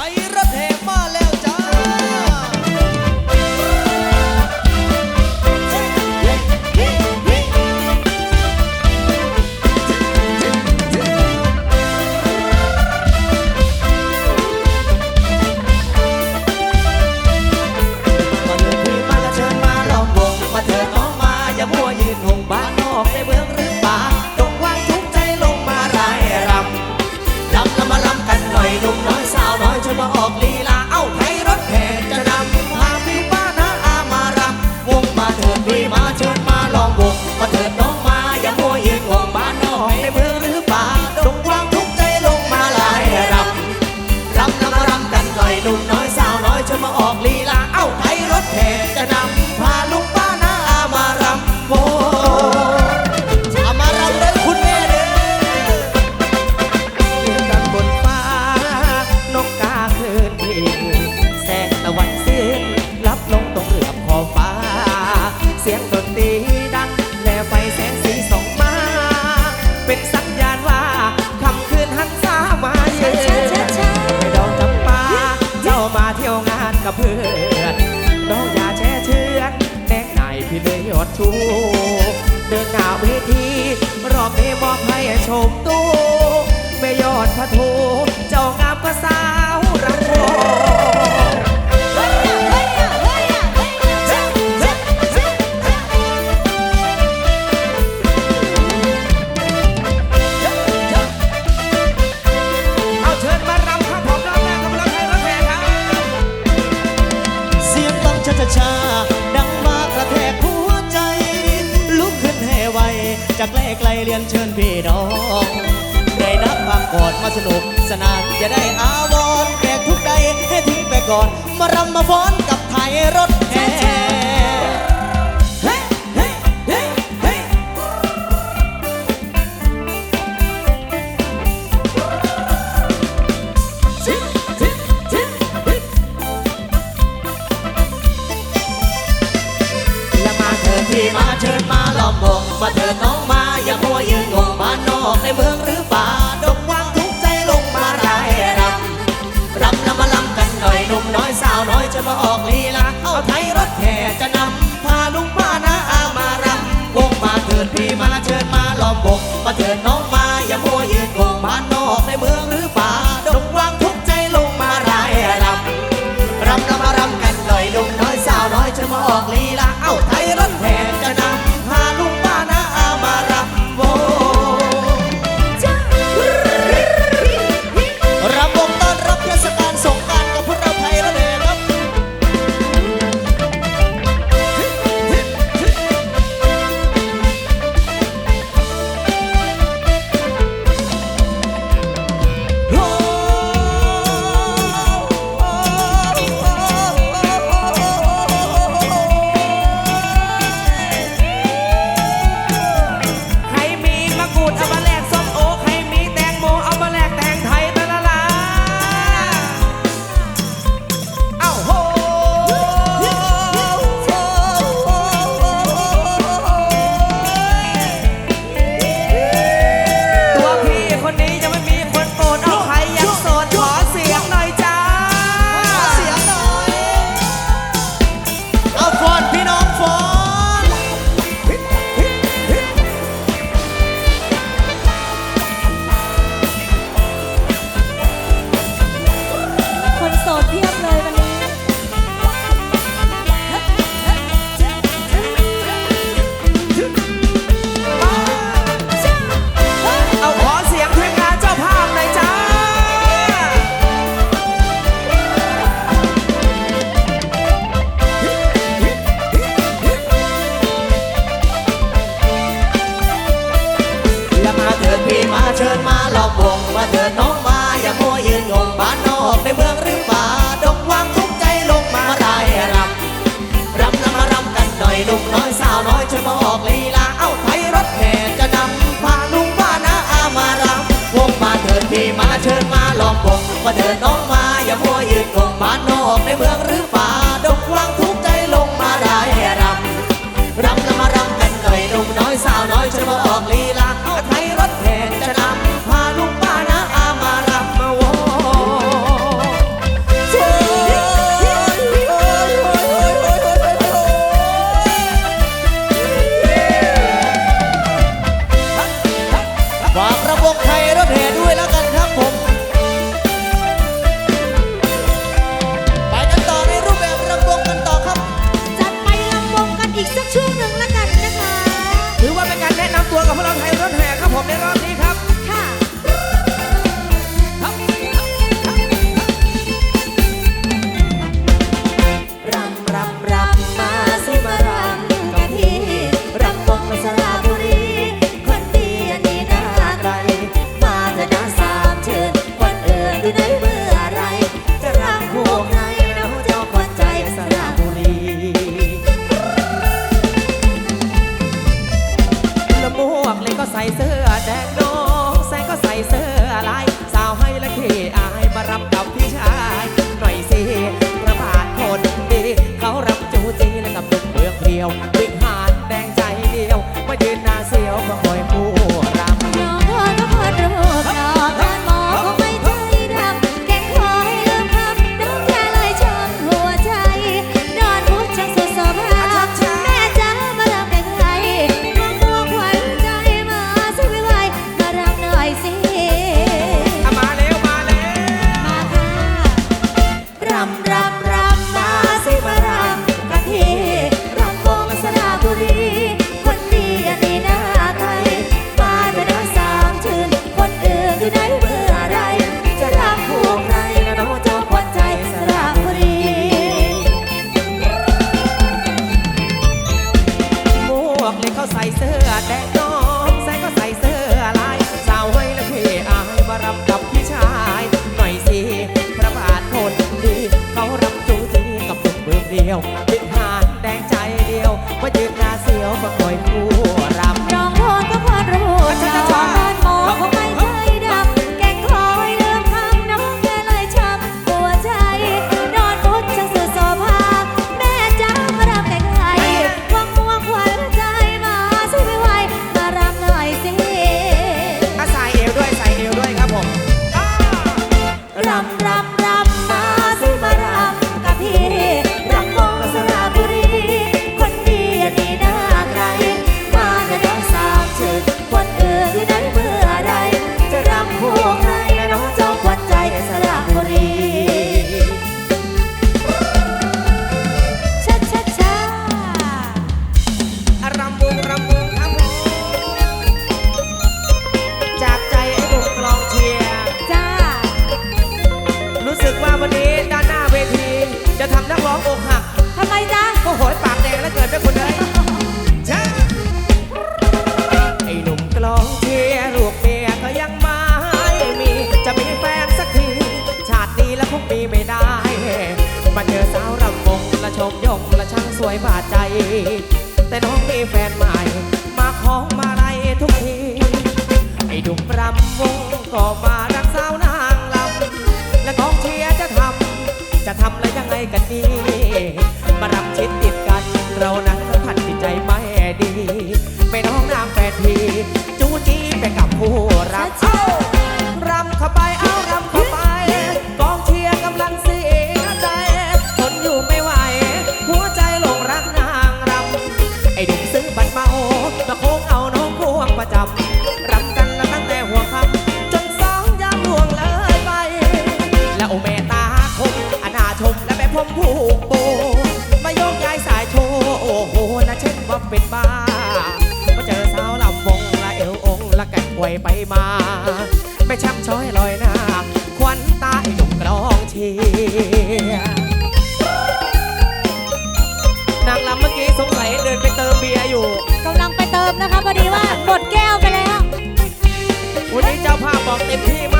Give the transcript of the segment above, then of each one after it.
ஆயிரம் ในเมือหรือป่าดงว้างทุกใจลงมาลายรำรำนำรำกันหน่อยนุ่มน้อยสาวน้อยจะมาออกลีลาเอ้าไทยรถแห่จะนำ ดชู เดินหน้าเวทีรอบนี้มอบให้ชมตู้ไม่ยอดพระทูเจ้างามก็สั สนุกสนานจะได้อาวรแบกทุกใดให้ทิ้งไปก่อน มารำมาฟ้อนกับไทยรถแห่ที่มาเชิญมาล้อมวงมาเถิดน้องมาอย่ามัวยืนงงบ้านนอกในเมืองหรือ ไทยรถแห่จะนำพาลุงมานะอามารำวงมาเถิดพี่มาเชิญมาล้อมบกมาเถิดน้องมาาเชิญมาลองวงมาเดินน้องมาอย่ามัวยืนงงบ้านนอกในเมืองหรือ กับพลังไทยรัฐ แต่น้องมีแฟนใหม่ มาของมาไรทุกที ไอ้ดุมรำวงก็มารักสาวนางลำ และกองเชียร์จะทำ จะทำอะไรยังไงกันดี มารำชิดติดกัน เรานั้นสัมผัสจิตใจไม่ดี ไม่น้องนางแฟนที จูจีไปกับผู้รักชัดรำเข้าไป เอารำเข้าไป กองเชียร์กำลัง วันนี้เจ้าภาพบอกเต็มที่มาก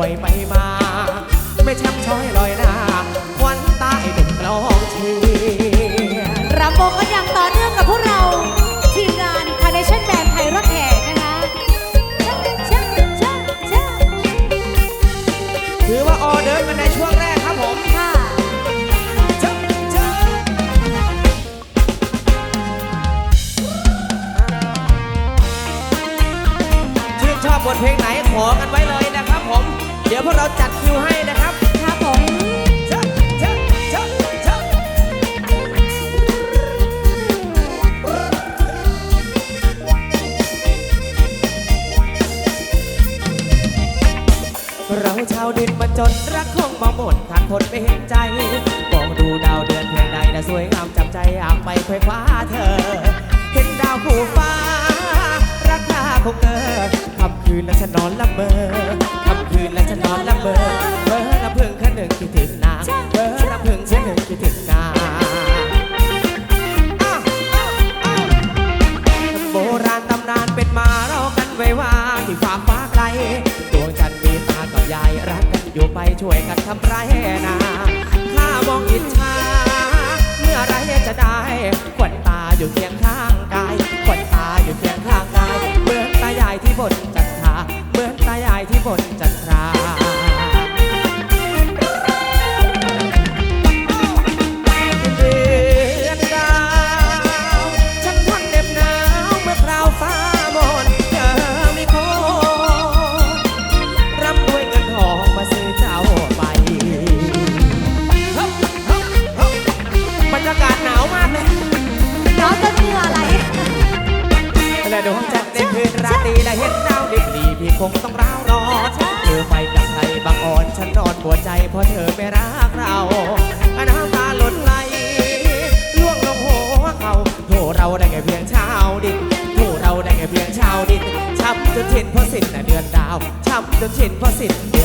วยไปมา ไม่ช้ำช้อยลอยหน้าควันตาไอ้หนุ่มกลองเชียร์รำวงกันอย่างต่อเนื่องกับพวกเรา ทีมงานคาร์เนชั่นแบนไทยรถแห่นะคะชัดชัดชัดถือว่าออเดิร์ฟกันในช่วงแรกครับผมค่ะเชิญเชิญชื่นชอบบทเพลงไหนขอกันไว้เลยนะครับผม เดี๋ยวพวกเราจัดคิวให้นะครับครับผมเชิญเชิญเชิญเชิญเราชาวดินมาจนรักคงมาหมดขาดทนไม่เห็นใจมองดูดาวเดือนเพียงใดน่ะสวยงามจับใจอยากไปไขว้คว้าเธอ เห็นดาวคู่ฟ้ารา คงเออค่ำคืนแล้วฉันนอนละเมอค่ำคืนแล้วฉันนอนละเมอเบอร์ละเพึงแค่หนึ่งคิดถึงนางเบอร์ละเพึงแค่หนึ่งคิดถึงนางอ้าโบราณตำนานเป็นมาเรากันไว้ว่าที่ฟ้าฟ้าไกลดวงจันทร์มีตากับยายรักกันอยู่ไปช่วยกันทำไรนาข้ามองอิจฉาเมื่อไรจะได้ขวัญตาอยู่เคียงข้างกายขวัญตาอยู่เคียงข้าง ได้แค่เพียงชาวดินผู้เราได้แค่เพียงชาวดินช้ำจนชินพราสิ้นเดือนดาวช้ำจนชินพราสิ้น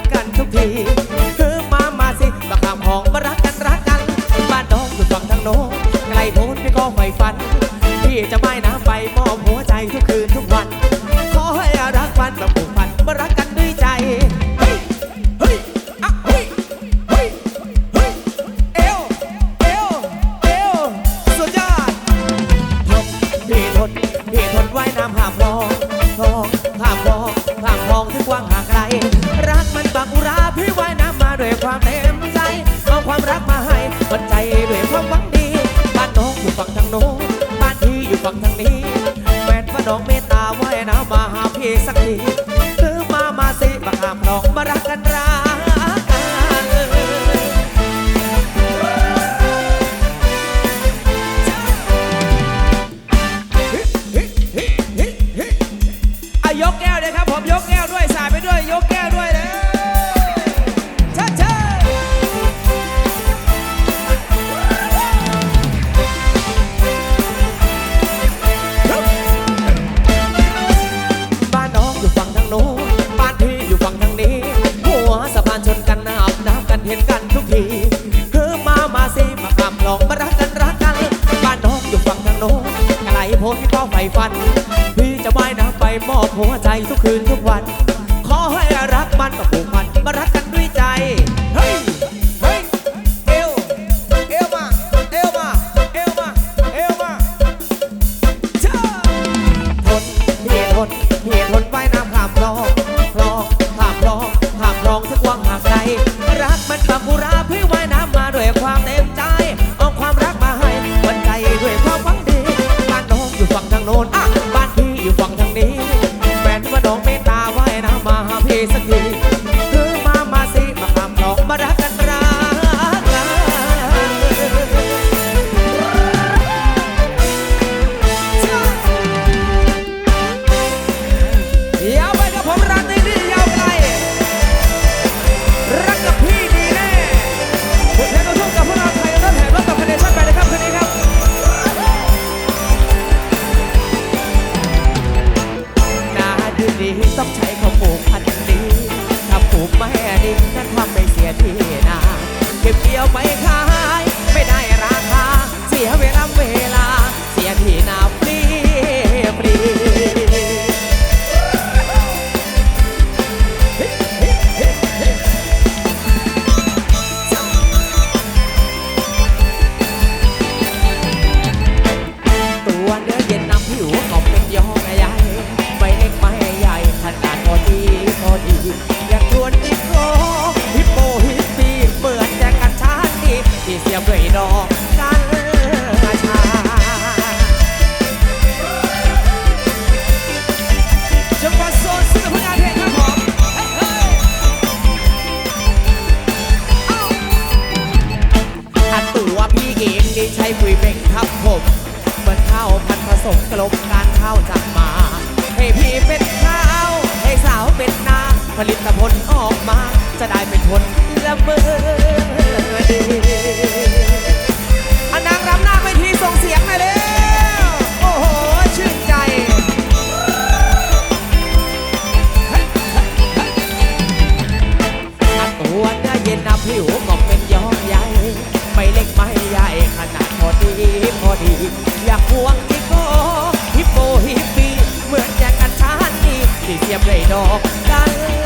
ตุกันทุกที น้องเมตตาไว่นะมาหาเพี่สักทีเธอมามาสิมาหามร้องมารักกันรา น้องมารักกันรักกัน บ้านน้องอยู่ฝั่งทางโน้นไกลโพ้นก็ไฟฟัน พี่จะว่ายน้ำไปมอบหัวใจทุกคืนทุกวัน ขอให้รักมันกับผูกพั คุยเบ่งทับผมเหมือนข้าวพันผสมกลบการข้าวจากมา ให้พี่เป็นข้าวให้สาวเป็นนาผลิตผลออกมา จะได้เป็นคนละเมอดีอันนางรำหน้าไปทีส่งเสียงมาแอยเร็วโอ้โห ชื่นใจตัวหน้าเย็นนะผิวก็เป็นยอมใหญ่ไม่เล็กไม่ใหญ่ขนาด อดีพอดี อยากพวงฮิปโปฮิปโปฮิปปี้เหมือนแจกันชานีที่เทียบเลยดอกกัน